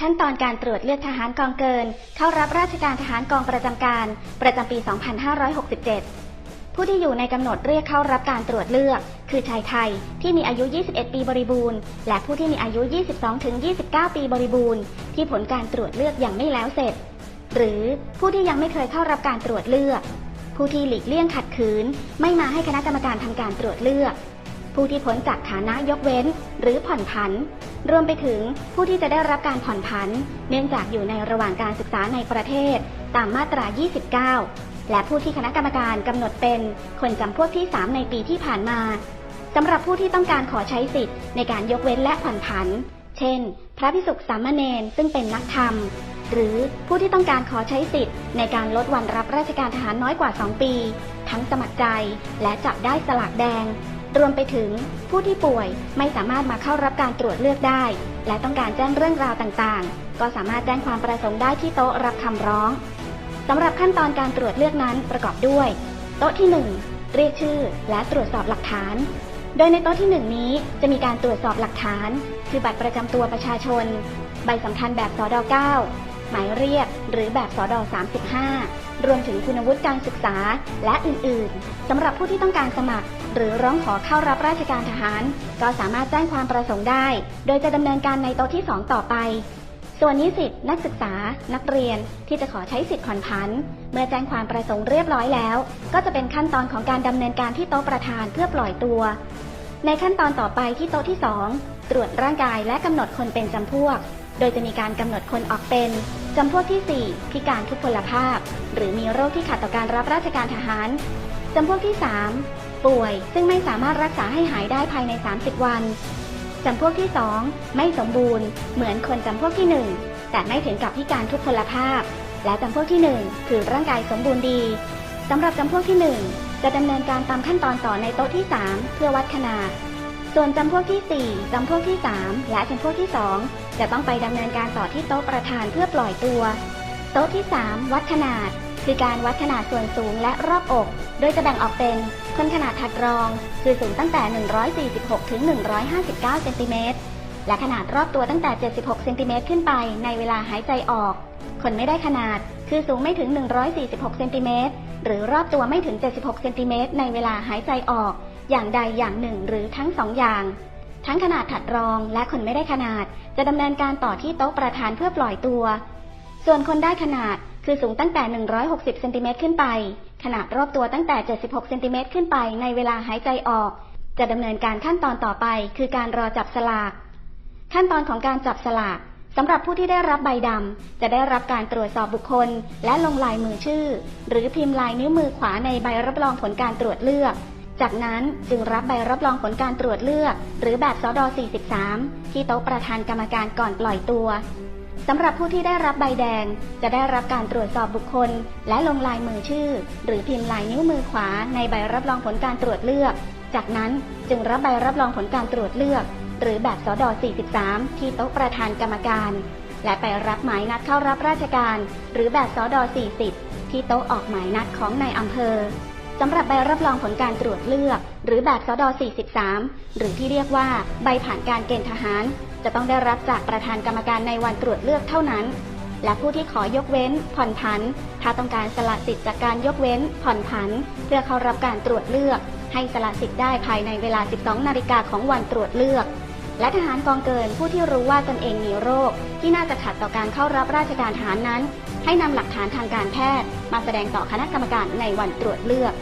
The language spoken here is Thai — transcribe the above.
ขั้นตอนการตรวจเลือกทหารกองเกิน เข้ารับราชการทหารกองประจำการ ประจำปี 2567 ผู้ที่อยู่ในกำหนดเรียกเข้ารับการตรวจเลือก คือชายไทยที่มีอายุ 21 ปีบริบูรณ์ และผู้ที่มีอายุ 22-29 ปีบริบูรณ์ ที่ผลการตรวจเลือกยังไม่แล้วเสร็จ หรือผู้ที่ยังไม่เคยเข้ารับการตรวจเลือก ผู้ที่หลีกเลี่ยงขัดขืน ไม่มาให้คณะกรรมการทำการตรวจเลือก ผู้ที่พ้นจากฐานะยกเว้น หรือผ่อนผัน รวมไปถึงผู้ที่จะได้รับการผ่อนผัน เนื่องจากอยู่ในระหว่างการศึกษาในประเทศ ตามมาตรา 29 และผู้ที่คณะกรรมการกำหนดเป็นคนจำพวกที่ 3 ในปีที่ผ่านมาสำหรับผู้ที่ต้องการขอใช้สิทธิ์ในการยกเว้นและผ่อนผัน เช่น พระพิสุขสามเณรซึ่งเป็นนักธรรม หรือผู้ที่ต้องการขอใช้สิทธิ์ ในการลดวันรับราชการทหารน้อยกว่า 2 ปี ทั้งสมัครใจและจับได้สลากแดง รวมไปถึงผู้ที่ป่วยไม่สามารถมาเข้ารับการตรวจเลือกได้ และต้องการแจ้งเรื่องราวต่างๆ ก็สามารถแจ้งความประสงค์ได้ที่โต๊ะรับคำร้องสำหรับขั้นตอนการตรวจเลือกนั้นประกอบด้วย โต๊ะที่ 1 เรียกชื่อและตรวจสอบหลักฐาน โดยในโต๊ะที่ 1 นี้จะมีการตรวจสอบหลักฐาน คือบัตรประจำตัวประชาชน ใบสำคัญแบบสอด9 หมายเรียก หรือแบบสอด35 รวมถึงคุณวุฒิการศึกษาและอื่นๆสำหรับผู้ที่ต้องการสมัคร หรือร้องขอเข้ารับราชการทหาร ก็สามารถแจ้งความประสงค์ได้ โดยจะดำเนินการในโต๊ะที่ 2 ต่อไป ส่วนนิสิตนักศึกษา นักเรียนที่จะขอใช้สิทธิ์ผ่อนผัน เมื่อแจ้งความประสงค์เรียบร้อยแล้ว ก็จะเป็นขั้นตอนของการดำเนินการที่โต๊ะประธานเพื่อปล่อยตัว ในขั้นตอนต่อไปที่โต๊ะที่ 2 ตรวจร่างกายและกำหนดคนเป็นจำพวก โดยจะมีการกำหนดคนออกเป็นจำพวกที่ 4 พิการทุพพลภาพ หรือมีโรคที่ขัดต่อการรับราชการทหารจำพวกที่ 3 ป่วย ซึ่งไม่สามารถรักษาให้หายได้ภายใน 30 วันจำพวกที่ 2 ไม่สมบูรณ์ เหมือนคนจำพวกที่ 1 แต่ไม่ถึงกับพิการทุพพลภาพ และจำพวกที่ 1 คือร่างกายสมบูรณ์ดีสำหรับจำพวกที่ 1 จะดำเนินการตามขั้นตอนต่อในโต๊ะที่ 3 เพื่อวัดขนาด ส่วนจำพวกที่ 4 จำพวกที่ 3 และจำพวกที่ 2 จะต้องไปดำเนินการต่อที่โต๊ะประธานเพื่อปล่อยตัว โต๊ะที่ 3 วัดขนาด คือการวัดขนาดส่วนสูงและรอบอก โดยจะแบ่งออกเป็นคนขนาดถัดรอง คือสูงตั้งแต่ 146 ถึง 159 เซนติเมตร และขนาดรอบตัวตั้งแต่ 76 เซนติเมตรขึ้นไปในเวลาหายใจออก คนไม่ได้ขนาด คือสูงไม่ถึง 146 เซนติเมตร หรือรอบตัวไม่ถึง 76 เซนติเมตรในเวลาหายใจออก อย่างใดอย่างหนึ่งหรือทั้งสองอย่าง ทั้งขนาดถัดรองและคนไม่ได้ขนาด จะดำเนินการต่อที่โต๊ะประธานเพื่อปล่อยตัว ส่วนคนได้ขนาดคือสูงตั้งแต่ 160เซนติเมตรขึ้นไป ขนาดรอบตัวตั้งแต่ 76เซนติเมตรขึ้นไปในเวลาหายใจออก จะดำเนินการขั้นตอนต่อไป คือการรอจับสลาก ขั้นตอนของการจับสลากสำหรับผู้ที่ได้รับใบดำ จะได้รับการตรวจสอบบุคคล และลงลายมือชื่อ หรือพิมพ์ลายนิ้วมือขวาในใบรับรองผลการตรวจเลือก จากนั้นจึงรับใบรับรองผลการตรวจเลือก หรือแบบสด43 ที่โต๊ะประธานกรรมการก่อนปล่อยตัวสำหรับผู้ที่ได้รับใบแดง จะได้รับการตรวจสอบบุคคล และลงลายมือชื่อ หรือพิมพ์ลายนิ้วมือขวาในใบรับรองผลการตรวจเลือก จากนั้นจึงรับใบรับรองผลการตรวจเลือก หรือแบบสด43 ที่โต๊ะประธานกรรมการ และไปรับหมายนัดเข้ารับราชการ หรือแบบสด40 ที่โต๊ะออกหมายนัดของนายอำเภอ สำหรับใบรับรองผลการตรวจเลือก หรือแบบสด43 หรือที่เรียกว่าใบผ่านการเกณฑ์ทหาร จะต้องได้รับจากประธานกรรมการในวันตรวจเลือกเท่านั้น และผู้ที่ขอยกเว้น ผ่อนผัน ถ้าต้องการสละสิทธิ์จากการยกเว้น ผ่อนผัน เพื่อเข้ารับการตรวจเลือก ให้สละสิทธิ์ได้ภายในเวลา 12 นาฬิกาของวันตรวจเลือก และทหารกองเกินผู้ที่รู้ว่าตนเองมีโรค ที่น่าจะขัดต่อการเข้ารับราชการทหารนั้นให้นำหลักฐานทางการแพทย์ มาแสดงต่อคณะกรรมการในวันตรวจเลือก